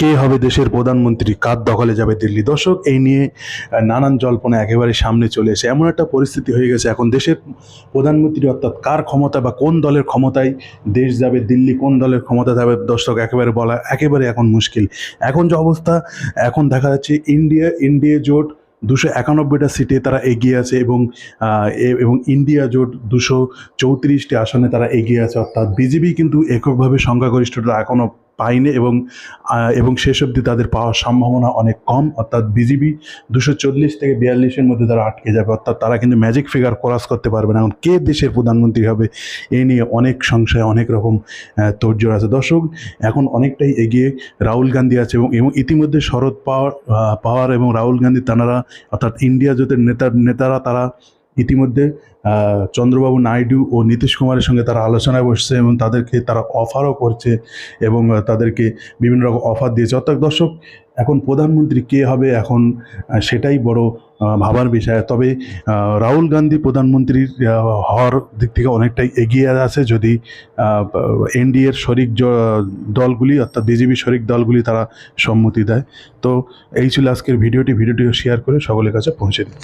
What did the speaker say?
কে হবে দেশের প্রধানমন্ত্রী? কার দখলে যাবে দিল্লি? দর্শক, এই নিয়ে নানান জল্পনা একেবারে সামনে চলে এসে, এমন একটা পরিস্থিতি হয়ে গেছে। এখন দেশের প্রধানমন্ত্রী অর্থাৎ কার ক্ষমতা বা কোন দলের ক্ষমতায় দেশ যাবে, দিল্লি কোন দলের ক্ষমতা যাবে, দর্শক, একেবারে বলা একেবারে এখন মুশকিল। এখন যে অবস্থা, এখন দেখা যাচ্ছে ইন্ডিয়া ইন্ডিয়া জোট দুশো একানব্বইটা সিটে তারা এগিয়ে আছে এবং এবং ইন্ডিয়া জোট দুশো চৌত্রিশটি আসনে তারা এগিয়ে আছে। অর্থাৎ বিজেপি কিন্তু এককভাবে সংখ্যাগরিষ্ঠতা এখনও পায়নি এবং এবং শেষ অবধি তাদের পাওয়ার সম্ভাবনা অনেক কম। অর্থাৎ বিজেপি দুশো চল্লিশ থেকে বিয়াল্লিশের মধ্যে তারা আটকে যাবে। অর্থাৎ তারা কিন্তু ম্যাজিক ফিগার ক্রস করতে পারবে না। এখন কে দেশের প্রধানমন্ত্রী হবে এই নিয়ে অনেক সংশয়, অনেক রকম তোড়জোড় আছে। দর্শক, এখন অনেকটাই এগিয়ে রাহুল গান্ধী আছে এবং এবং ইতিমধ্যে শরদ পাওয়ার পাওয়ার এবং রাহুল গান্ধী তারা অর্থাৎ ইন্ডিয়া জোটের নেতা, নেতারা, তারা ইতিমধ্যে চন্দ্রবাবু নাইডু ও নীতিশ কুমারের সঙ্গে তারা আলোচনায় বসছে এবং তাদেরকে তারা অফারও করছে এবং তাদেরকে বিভিন্ন রকম অফার দিয়েছে। অর্থাৎ দর্শক, এখন প্রধানমন্ত্রী কে হবে এখন সেটাই বড় ভাবার বিষয়। তবে রাহুল গান্ধী প্রধানমন্ত্রীর হওয়ার দিক থেকে অনেকটাই এগিয়ে আছে যদি এনডিএর শরিক দলগুলি অর্থাৎ বিজেপি শরিক দলগুলি তারা সম্মতি দেয়। তো এই ছিল আজকের ভিডিওটি। ভিডিওটি শেয়ার করে সকলের কাছে পৌঁছে দিন।